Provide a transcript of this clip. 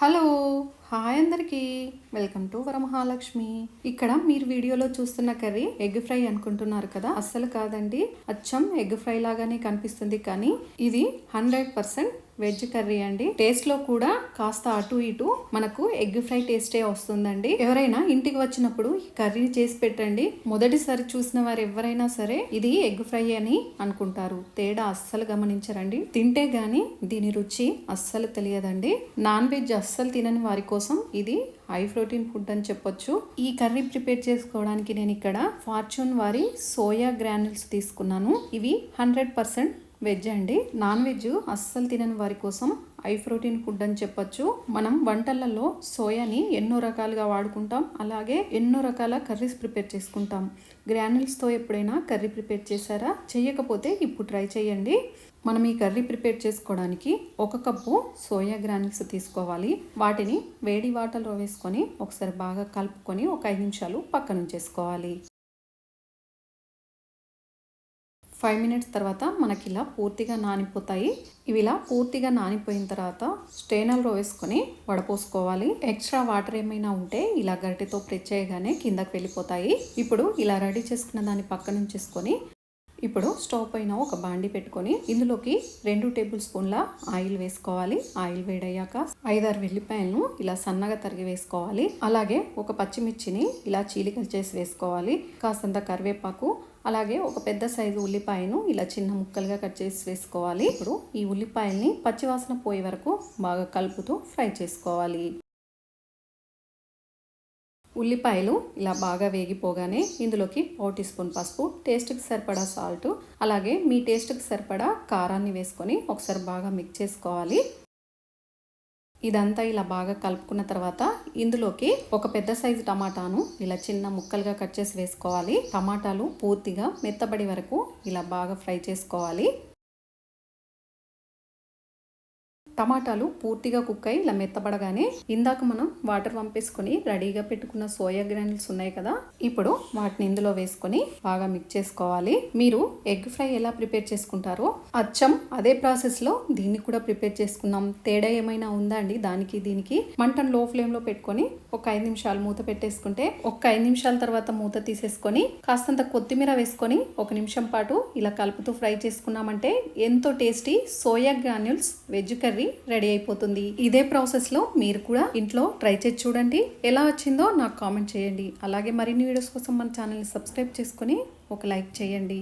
Hello hi అందరికీ. Welcome to Varamahalakshmi. ఇక్కడ మీరు వీడియోలో చూస్తున్న కర్రీ ఎగ్ ఫ్రై అనుకుంటున్నారు కదా? అస్సలు కాదండి. అచ్చం ఎగ్ ఫ్రై లాగానే కనిపిస్తుంది కానీ ఇది హండ్రెడ్ పర్సెంట్ వెజ్ కర్రీ అండి. టేస్ట్లో కూడా కాస్త అటు ఇటు మనకు ఎగ్ ఫ్రై టేస్టే వస్తుందండి. ఎవరైనా ఇంటికి వచ్చినప్పుడు ఈ కర్రీ చేసి పెట్టండి. మొదటిసారి చూసిన వారు ఎవరైనా సరే ఇది ఎగ్ ఫ్రై అని అనుకుంటారు. తేడా అస్సలు గమనించరండి. తింటే గాని దీని రుచి అస్సలు తెలియదండి. నాన్ వెజ్ అస్సలు తినని వారి కోసం ఇది హై ప్రోటీన్ ఫుడ్ అని చెప్పొచ్చు. ఈ కర్రీ ప్రిపేర్ చేసుకోవడానికి నేను ఇక్కడ ఫార్చ్యూన్ వారి సోయా గ్రానుల్స్ తీసుకున్నాను. ఇవి హండ్రెడ్ పర్సెంట్ వెజ్ అండి. నాన్ వెజ్ అస్సలు తినని వారి కోసం హై ప్రోటీన్ ఫుడ్ అని చెప్పొచ్చు. మనం వంటలలో సోయాని ఎన్నో రకాలుగా వాడుకుంటాం. అలాగే ఎన్నో రకాల కర్రీస్ ప్రిపేర్ చేసుకుంటాం. గ్రానుల్స్తో ఎప్పుడైనా కర్రీ ప్రిపేర్ చేశారా? చేయకపోతే ఇప్పుడు ట్రై చేయండి. మనం ఈ కర్రీ ప్రిపేర్ చేసుకోవడానికి ఒక కప్పు సోయా గ్రానుల్స్ తీసుకోవాలి. వాటిని వేడి వాటర్లో వేసుకొని ఒకసారి బాగా కలుపుకొని ఒక ఐదు నిమిషాలు పక్కన ఫైవ్ మినిట్స్ తర్వాత మనకి ఇలా పూర్తిగా నానిపోతాయి. ఇవి ఇలా పూర్తిగా నానిపోయిన తర్వాత స్టేనర్లో వేసుకొని వడపోసుకోవాలి. ఎక్స్ట్రా వాటర్ ఏమైనా ఉంటే ఇలా గరిటెతో ప్రెస్ చేయగానే కిందకి వెళ్ళిపోతాయి. ఇప్పుడు ఇలా రెడీ చేసుకున్న దాన్ని పక్కన నుంచేసుకొని ఇప్పుడు స్టవ్ పైన ఒక బాండి పెట్టుకొని ఇందులోకి రెండు టేబుల్ స్పూన్ల ఆయిల్ వేసుకోవాలి. ఆయిల్ వేడయ్యాక ఐదారు వెల్లిపాయలను ఇలా సన్నగా తరిగి వేసుకోవాలి. అలాగే ఒక పచ్చిమిర్చిని ఇలా చీలికలు చేసి వేసుకోవాలి. కాస్తంత కరివేపాకు అలాగే ఒక పెద్ద సైజు ఉల్లిపాయను ఇలా చిన్న ముక్కలుగా కట్ చేసి వేసుకోవాలి. ఇప్పుడు ఈ ఉల్లిపాయల్ని పచ్చివాసన పోయే వరకు బాగా కలుపుతూ ఫ్రై చేసుకోవాలి. ఉల్లిపాయలు ఇలా బాగా వేగిపోగానే ఇందులోకి పావు టీ స్పూన్ పసుపు టేస్ట్కి సరిపడా సాల్ట్ అలాగే మీ టేస్ట్కి సరిపడా కారాన్ని వేసుకొని ఒకసారి బాగా మిక్స్ చేసుకోవాలి. ఇదంతా ఇలా బాగా కలుపుకున్న తర్వాత ఇందులోకి ఒక పెద్ద సైజు టమాటాను ఇలా చిన్న ముక్కలుగా కట్ చేసి వేసుకోవాలి. టమాటాలు పూర్తిగా మెత్తబడి వరకు ఇలా బాగా ఫ్రై చేసుకోవాలి. టమాటాలు పూర్తిగా కుక్ అయి ఇలా మెత్తబడగానే ఇందాక మనం వాటర్ పంపేసుకొని రెడీగా పెట్టుకున్న సోయా గ్రానుల్స్ ఉన్నాయి కదా ఇప్పుడు వాటిని ఇందులో వేసుకొని బాగా మిక్స్ చేసుకోవాలి. మీరు ఎగ్ ఫ్రై ఎలా ప్రిపేర్ చేసుకుంటారో అచ్చం అదే ప్రాసెస్లో దీన్ని కూడా ప్రిపేర్ చేసుకున్నాం తేడా ఏమైనా ఉందా అండి? దానికి దీనికి మంటను లో ఫ్లేమ్లో పెట్టుకొని ఒక ఐదు నిమిషాలు మూత పెట్టేసుకుంటే ఒక ఐదు నిమిషాల తర్వాత మూత తీసేసుకొని కాస్తంత కొత్తిమీర వేసుకొని ఒక నిమిషం పాటు ఇలా కలుపుతూ ఫ్రై చేసుకున్నామంటే ఎంతో tasty soya granules veg curry curry ready అయిపోతుంది. ఇదే ప్రాసెస్లో మీరు కూడా ఇంట్లో ట్రై చేసి చూడండి. ఎలా వచ్చిందో నాకు కామెంట్ చేయండి. అలాగే మరిన్ని వీడియోస్ కోసం మన ఛానల్ని సబ్స్క్రైబ్ చేసుకొని ఒక లైక్ చేయండి.